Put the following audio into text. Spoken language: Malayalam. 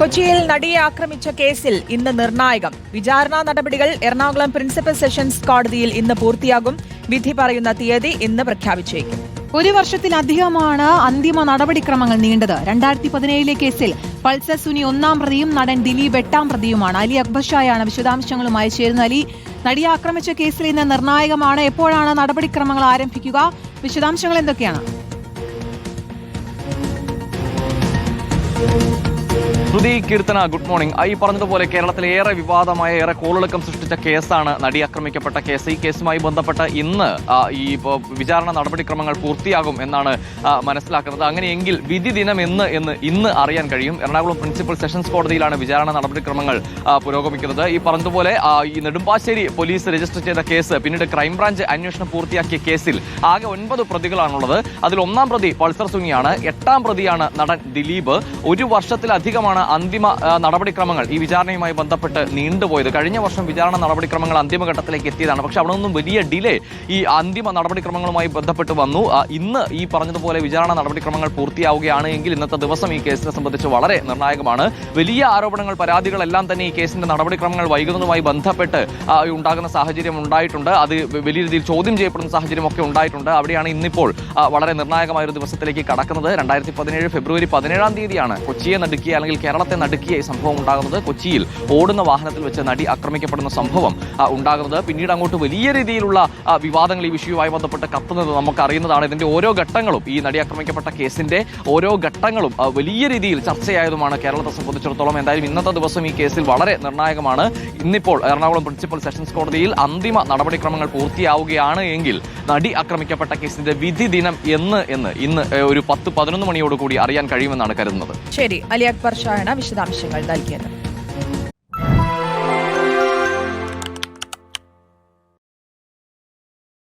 കൊച്ചിയിൽ നടിയെ ആക്രമിച്ച കേസിൽ ഇന്ന് നിർണായകം. വിചാരണാ നടപടികൾ എറണാകുളം പ്രിൻസിപ്പൽ സെഷൻസ് കോടതിയിൽ ഇന്ന് പൂർത്തിയാകും. വിധി പറയുന്ന തീയതി ഇന്ന് പ്രഖ്യാപിച്ചേക്കും. ഒരു വർഷത്തിലധികമാണ് അന്തിമ നടപടിക്രമങ്ങൾ നീണ്ടത്. രണ്ടായിരത്തി പതിനേഴിലെ കേസിൽ പൾസർ സുനി ഒന്നാം പ്രതിയും നടൻ ദിലീപ് എട്ടാം പ്രതിയുമാണ്. അലി അക്ബർ ഷായാണ് വിശദാംശങ്ങളുമായി ചേരുന്ന അലി നടിയെ ആക്രമിച്ച കേസിൽ ഇന്ന് നിർണായകമാണ്. എപ്പോഴാണ് നടപടിക്രമങ്ങൾ ആരംഭിക്കുക? വിശദാംശങ്ങൾ എന്തൊക്കെയാണ്? Shruti Keerthana good morning. ഈ പറഞ്ഞതുപോലെ കേരളത്തിൽ ഏറെ വിവാദമായ ഏറെ കോളിളക്കം സൃഷ്ടിച്ച കേസാണ് നടി ആക്രമിക്കപ്പെട്ട കേസ്. ഈ കേസുമായി ബന്ധപ്പെട്ട് ഇന്ന് ഈ വിചാരണ നടപടിക്രമങ്ങൾ പൂർത്തിയാകും എന്നാണ് മനസ്സിലാക്കുന്നത്. അങ്ങനെയെങ്കിൽ വിധി ദിനം എന്ന് എന്ന് ഇന്ന് അറിയാൻ കഴിയും. എറണാകുളം പ്രിൻസിപ്പൽ സെഷൻസ് കോടതിയിലാണ് വിചാരണ നടപടിക്രമങ്ങൾ പുരോഗമിക്കുന്നത്. ഈ പറഞ്ഞതുപോലെ ഈ നെടുമ്പാശ്ശേരി പോലീസ് രജിസ്റ്റർ ചെയ്ത കേസ് പിന്നീട് ക്രൈംബ്രാഞ്ച് അന്വേഷണം പൂർത്തിയാക്കിയ കേസിൽ ആകെ ഒൻപത് പ്രതികളാണുള്ളത്. അതിൽ ഒന്നാം പ്രതി പൾസർ സുങ്ങിയാണ്. എട്ടാം പ്രതിയാണ് നടൻ ദിലീപ്. ഒരു വർഷത്തിലധികമാണ് അന്തിമ നടപടിക്രമങ്ങൾ ഈ വിചാരണയുമായി ബന്ധപ്പെട്ട് നീണ്ടുപോയത്. കഴിഞ്ഞ വർഷം വിചാരണ നടപടിക്രമങ്ങൾ അന്തിമഘട്ടത്തിലേക്ക് എത്തിയതാണ്. പക്ഷെ അവിടെ നിന്നും വലിയ ഡിലേ ഈ അന്തിമ നടപടിക്രമങ്ങളുമായി ബന്ധപ്പെട്ട് വന്നു. ഇന്ന് ഈ പറഞ്ഞതുപോലെ വിചാരണ നടപടിക്രമങ്ങൾ പൂർത്തിയാവുകയാണ് എങ്കിൽ ഇന്നത്തെ ദിവസം ഈ കേസിനെ സംബന്ധിച്ച് വളരെ നിർണായകമാണ്. വലിയ ആരോപണങ്ങൾ പരാതികളെല്ലാം തന്നെ ഈ കേസിന്റെ നടപടിക്രമങ്ങൾ വൈകുന്നതുമായി ബന്ധപ്പെട്ട് ഉണ്ടാകുന്ന സാഹചര്യം ഉണ്ടായിട്ടുണ്ട്. അത് വലിയ രീതിയിൽ ചോദ്യം ചെയ്യപ്പെടുന്ന സാഹചര്യമൊക്കെ ഉണ്ടായിട്ടുണ്ട്. അവിടെയാണ് ഇന്നിപ്പോൾ വളരെ നിർണായകമായ ഒരു ദിവസത്തിലേക്ക് കടക്കുന്നത്. രണ്ടായിരത്തി പതിനേഴ് ഫെബ്രുവരി പതിനേഴാം തീയതിയാണ് കൊച്ചിയെ നടുക്കിയ അല്ലെങ്കിൽ കേരളത്തെ നടുക്കിയ ഈ സംഭവം ഉണ്ടാകുന്നത് കൊച്ചിയിൽ ഓടുന്ന വാഹനത്തിൽ വെച്ച് നടി ആക്രമിക്കപ്പെടുന്ന സംഭവം ഉണ്ടാകുന്നത്. പിന്നീട് അങ്ങോട്ട് വലിയ രീതിയിലുള്ള വിവാദങ്ങൾ ഈ വിഷയവുമായി ബന്ധപ്പെട്ട് കത്തുന്നത് നമുക്ക് അറിയുന്നതാണ് ഇതിന്റെ ഓരോ ഘട്ടങ്ങളും ഈ നടി ആക്രമിക്കപ്പെട്ട കേസിന്റെ ഓരോ ഘട്ടങ്ങളും വലിയ രീതിയിൽ ചർച്ചയായതുമാണ് കേരളത്തെ സംബന്ധിച്ചിടത്തോളം. എന്തായാലും ഇന്നത്തെ ദിവസം ഈ കേസിൽ വളരെ നിർണായകമാണ്. ഇന്നിപ്പോൾ എറണാകുളം പ്രിൻസിപ്പൽ സെഷൻസ് കോടതിയിൽ അന്തിമ നടപടിക്രമങ്ങൾ പൂർത്തിയാവുകയാണ് എങ്കിൽ നടി ആക്രമിക്കപ്പെട്ട കേസിന്റെ വിധി ദിനം എന്ന് എന്ന് ഇന്ന് ഒരു പത്ത് പതിനൊന്ന് മണിയോടുകൂടി അറിയാൻ കഴിയുമെന്നാണ് കരുതുന്നത്. ശരി അലി അക്ബർ ഷായാണ് വിശദാംശങ്ങൾ നൽകിയത്.